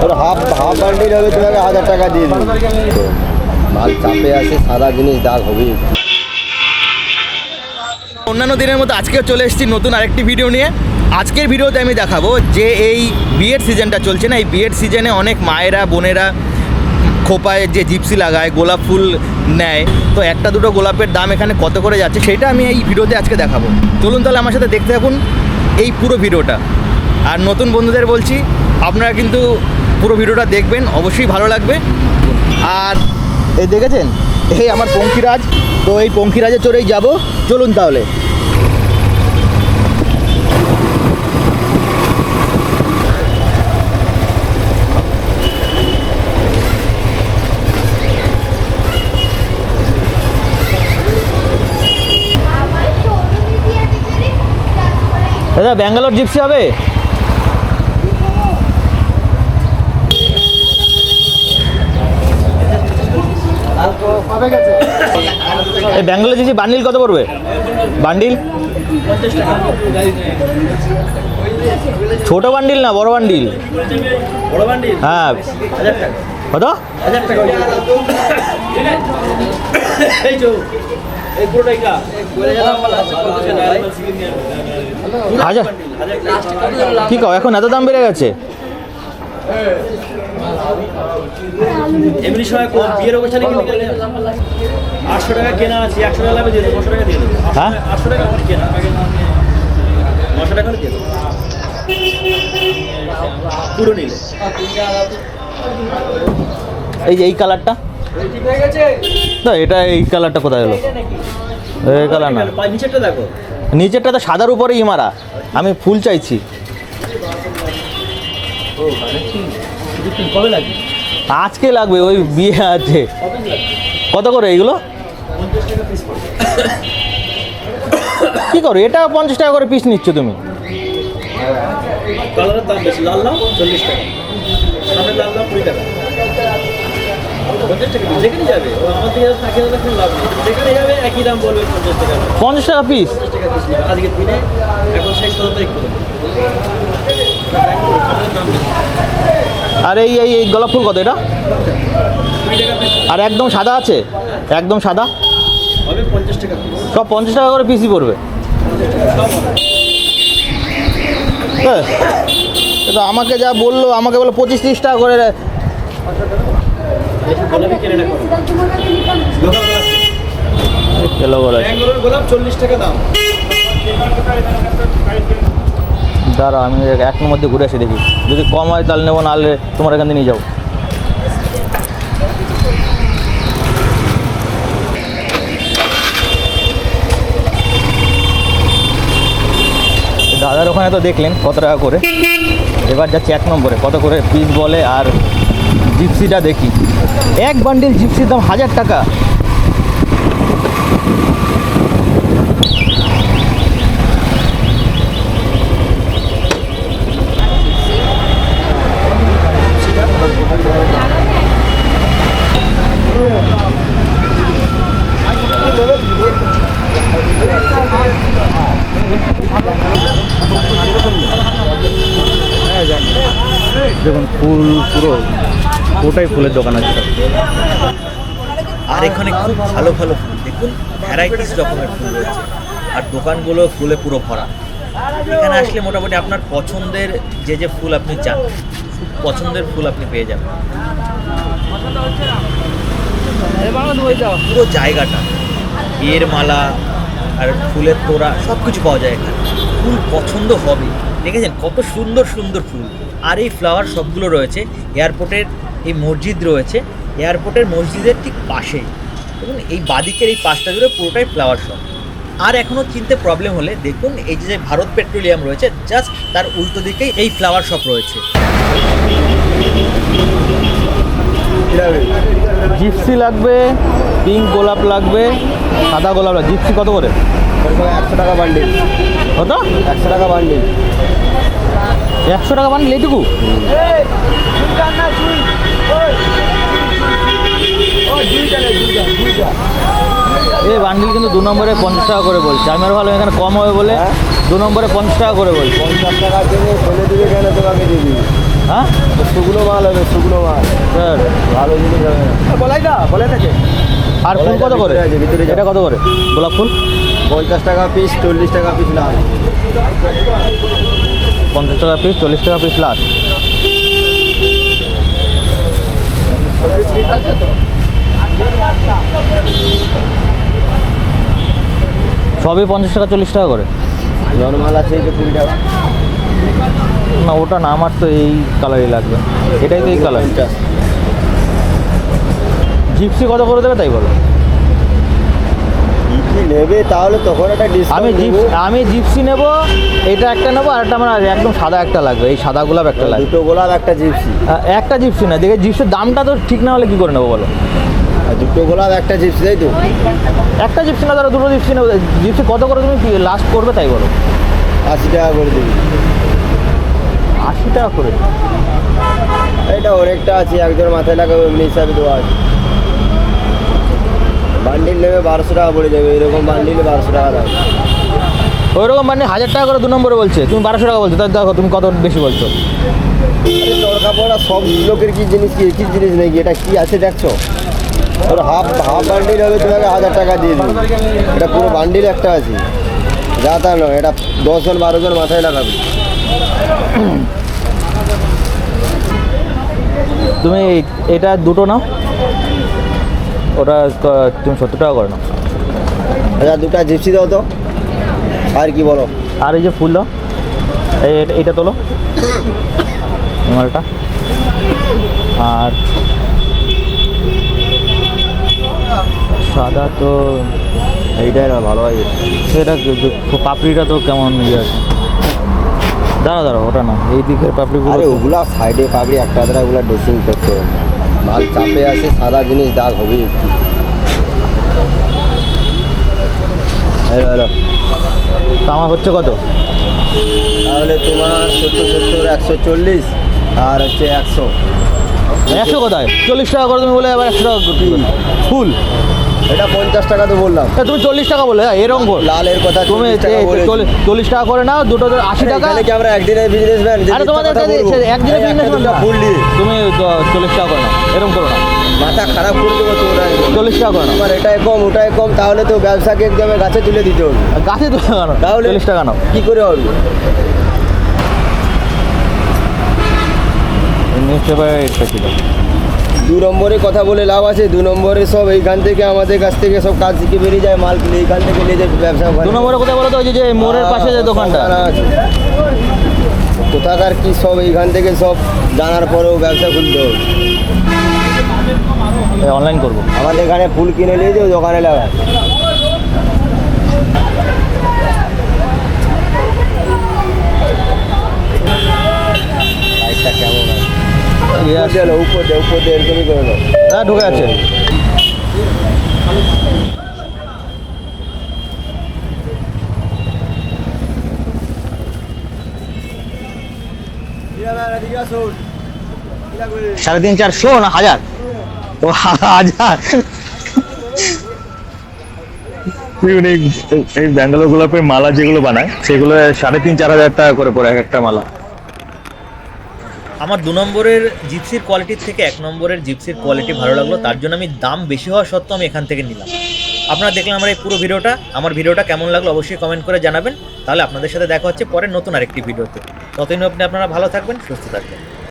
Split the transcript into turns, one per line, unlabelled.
Half half bundle হবে তোমাকে হাজার টাকা দিয়ে দিবি। মাল চাপে আছে সারা জিনিস দাগ হবে।
অন্যান্য দিনের মতো আজকেও চলে এসেছি নতুন আরেকটি ভিডিও নিয়ে। আজকের ভিডিওতে আমি দেখাবো যে এই বিয়ের সিজনটা চলছে না। এই বিয়ের সিজনে অনেক মায়েরা, বোনেরা খোপায় যে জিপসি লাগায়, গোলাপ ফুল নেয়। তো একটা দুটো গোলাপের দাম এখানে কত করে যাচ্ছে সেটা আমি এই ভিডিওতে আজকে দেখাবো। চলুন তাহলে আমার সাথে দেখতে থাকুন এই পুরো ভিডিওটা আর নতুন বন্ধুদের বলছি, আপনারা কিন্তু পুরো ভিডিওটা দেখবেন, অবশ্যই ভালো লাগবে। আর এই দেখেছেন? এই আমার পঙ্খিরাজ তো এই পঙ্খিরাজে চড়েই যাব। চলুন তাহলে। দাদা, ব্যাঙ্গালোর জিপসি হবে? এই ব্যাঙ্গালোর জিপসি বান্ডিল কত পড়বে? বান্ডিল? ছোট বান্ডিল না বড় বান্ডিল? হ্যাঁ। কত?
হাজার কি
কও এখন এত দাম বেড়ে গেছে?
এমনি সময় বিয়ের অনুষ্ঠানে কিনতে গেলে আটশো টাকা কেনা আছে একশো টাকা লাভে দিয়ে দেবো টাকা দিয়ে দেবো।
হ্যাঁ?
আটশো টাকা আমার কেনা। নশো টাকা দিয়ে দেবো। পুরো নিলে।
এই যে এই কালারটা? না এটা এই কালারটা কোথায় হলো? এই কালার না।
নিচেরটা দেখো।
নিচেরটা তো সাদার উপরে ইমারা আমি ফুল চাইছি।
কবে লাগবে?
আজকে লাগবে ওই বিয়ে আছে। কত করে এইগুলো? কি করো এটা পঞ্চাশ টাকা করে পিস নিচ্ছ তুমি?
কালারের দাম বেশি লাল লাল চল্লিশ টাকা। সামনে লাল লাল কুড়ি টাকা? পঞ্চাশ টাকা
পিস
এখন
আর এই এই এই গোলাপ ফুল কত এটা? আর একদম সাদা আছে? একদম সাদা? সব পঞ্চাশ টাকা করে পিসি পড়বে। হ্যাঁ। তো আমাকে যা বলল, আমাকে বলে পঁচিশ, তিরিশ টাকা করে
চল্লিশ টাকা দাম।
দাঁড়া আমি এক মধ্যে ঘুরে আসি দেখি। যদি কম হয় তাহলে নেব নাহলে তোমার এখান থেকে নিয়ে যাও দাদার ওখানে তো দেখলেন কত টাকা করে। এবার যাচ্ছে এক নম্বরে, কত করে পিস বলে আর জিপসিটা দেখি। এক বান্ডিল জিপসির দাম হাজার টাকা দেখুন ফুল পুরো ওটাই ফুলের দোকান আছে
আর এখানে খুব ভালো ভালো ফুল। দেখুন ভ্যারাইটিস রকমের ফুল রয়েছে। আর দোকানগুলো ফুলে পুরো ভরা। এখানে আসলে মোটামুটি আপনার পছন্দের যে যে ফুল আপনি চান পছন্দের ফুল আপনি পেয়ে যাবেন। পুরো জায়গাটা, বিয়ের মালা আর ফুলের তোড়া সব কিছু পাওয়া যায় এখানে। ফুল পছন্দ হবে দেখেছেন কত সুন্দর সুন্দর ফুল। আর এই ফ্লাওয়ার সবগুলো রয়েছে। এয়ারপোর্টের এই মসজিদ রয়েছে। এয়ারপোর্টের মসজিদের ঠিক পাশেই। দেখুন, এই বাদিকের এই পাশটা জুড়ে পুরোটাই ফ্লাওয়ার শপ আর এখনও চিনতে প্রবলেম হলে দেখুন, এই যে ভারত পেট্রোলিয়াম রয়েছে জাস্ট তার উল্টো দিকেই এই ফ্লাওয়ার শপ রয়েছে।
জিপসি লাগবে পিঙ্ক গোলাপ লাগবে সাদা গোলাপ লাগবে। জিপসি কত করে?
একশো টাকা বান্ডিল
কত?
একশো টাকা বান্ডিল
একশো টাকা বান্ডিল এইটুকু? এই বান্ডিল কিন্তু দু নম্বরে পঞ্চাশ টাকা করে বলছে। আমি আর ভালো এখানে কম হবে বলে
হ্যাঁ?
দু নম্বরে পঞ্চাশ টাকা করে বলছে।
পঞ্চাশ টাকা দেবে ফেলে দিবে কেন তোমাকে দিবি?
হ্যাঁ?
মাল হবে শুকনো মাল।
স্যার।
ভালো জিনিস হবে।
বলাই দা বলাই থাকে।
আর ফুল কত করে?
ভিতরে
এটা কত করে? গোলাপ ফুল?
পঞ্চাশ টাকা পিস চল্লিশ টাকা পিস লাল।
পঞ্চাশ টাকা পিস চল্লিশ টাকা পিস সবই পঞ্চাশ টাকা চল্লিশ টাকা করে।
নর্মাল আছে কুড়ি টাকা।
না ওটা না আমার তো এই কালারই লাগবে। এটাই তো এই কালার জিপসি কত করে দেবে তাই বলো?
নেবে তাহলে তখন একটা
আমি জিপস আমি জিপসি নেব এটা একটা নেব আর একটা আমার একদম সাদা একটা লাগবে। এই সাদা গোলাপ একটা লাগবে।
দুটো গোলাপ একটা জিপসি
আহ, একটা জিপসি না দেখে জিপসির দামটা তো ঠিক না হলে কি করে নেব বলো?
দুটো গোলাপ একটা জিপসি তাই তো?
একটা জিপসি না ধরো দুটো জিপসি নেব। জিপসি কত করে তুমি লাস্ট করবে তাই বলো?
আশি টাকা করে দিবি।
আশি টাকা করে।
এটা অনেকটা আছে একজন মাথায় লাগাবে এমনি হিসাবে দেওয়া আছে। বান্ডিল নেবে বারোশো টাকা পড়ে যাবে এরকম বান্ডিলে বারোশো টাকা দাম
ওই রকম মানে হাজার টাকা করে দু নম্বরে বলছে তুমি বারোশো টাকা বলছো তাই দেখো তুমি কত বেশি বলছো।
পড়া সব লোকের কি জিনিস কি কি জিনিস নেই এটা কি আছে দেখছ? ওর হাফ হাফ বান্ডিল হবে তোমাকে হাজার টাকা দিয়ে দিবে। এটা পুরো বান্ডিল একটা আছে। যা তা নয় এটা দশ জন বারো জন মাথায় লাগাবে।
তুমি এটা দুটো নাও। ওটা তুমি সত্তর টাকা করে নাও।
আচ্ছা দুটা জিপসি দাও তো। আর কি বলো?
আর এই যে ফুল দাও। এই এটা- এইটা তোলো। মালটা আর সাদা তো
এইটাই ভালো হয়।
সেটা কি- পাপড়িটা তো কেমন ইয়ে আছে। দাঁড়া দাঁড়া ওটা না এই দিকের পাপড়িগুলো
আরে ওগুলা সাইডে পাবড়ি একটা আধরা ওগুলা ড্রেসিং করতে হবে। মাল চাপে আছে সাদা জিনিস দাগ হবে। Hello hello.
তো হচ্ছে কত?
তাহলে তোমার সত্তর সত্তর একশো চল্লিশ আর হচ্ছে একশো।
একশো কোথায়? চল্লিশ টাকা করে তুমি বলে আবার একশো টাকা ফুল?
এটা পঞ্চাশ টাকা তো বললাম।
তুমি চল্লিশ টাকা বলে হ্যাঁ, এরকম বল।
লালের কথা
তুমি
চল্লিশ টাকা
করে নাও দুটো আশি টাকা।
কি আমরা একদিনের বিজনেসম্যান
আরে তোমাদের একদিনের বিজনেস
ফুল
তুমি চল্লিশ টাকা করে নাও এরকম করো না।
মাথা খারাপ করে দেবো তোমরা
চল্লিশ টাকা করে
তোমার এটাই কম ওটাই কম তাহলে তো ব্যবসাকে একদম গাছে তুলে দিতে। হবে
গাছে তো টাকা নাও
তাহলে
চল্লিশ টাকা নাও।
কি করে হবে?
নিউজ পেপারে এটা ছিল
দু নম্বরে কথা বলে লাভ আছে দু নম্বরে সব এইখান থেকে আমাদের কাছ থেকে সব কাজ শিখে বেরিয়ে যায় মাল কিনে এইখান থেকে নিয়ে যায় ব্যবসা।
দু নম্বরে কোথায় বলো তো ওই যে- মোড়ের পাশে যে দোকানটা।
কোথাকার কি সব এইখান থেকে সব জানার পরেও ব্যবসা খুলতে হবে
অনলাইন করব
আমাদের এখানে ফুল কিনে নিয়ে যে দোকানে লাগায় লাইটটা কেমন আছে
ইয়ে
উপর
আসছে।
দিয়ে উপর দিয়ে উপর দিয়ে এরকমই করে।
হ্যাঁ ঢুকে আছে সাড়ে তিন চারশো না হাজার? ও হাজার।
এই এই ব্যাঙ্গালোর গোলাপের মালা যেগুলো বানায় সেগুলো সাড়ে তিন চার হাজার টাকা করে পড়ে এক একটা মালা।
আমার দু নম্বরের জিপসির কোয়ালিটির থেকে এক নম্বরের জিপসির কোয়ালিটি ভালো লাগল, তার জন্য আমি দাম বেশি হওয়া সত্ত্বেও আমি এখান থেকে নিলাম। আপনারা দেখলাম আমার এই পুরো ভিডিওটা, আমার ভিডিওটা কেমন লাগল অবশ্যই কমেন্ট করে জানাবেন। তাহলে আপনাদের সাথে দেখা হচ্ছে পরে নতুন আরেকটি ভিডিওতে। ততদিন আপনি আপনারা ভালো থাকবেন, সুস্থ থাকবেন।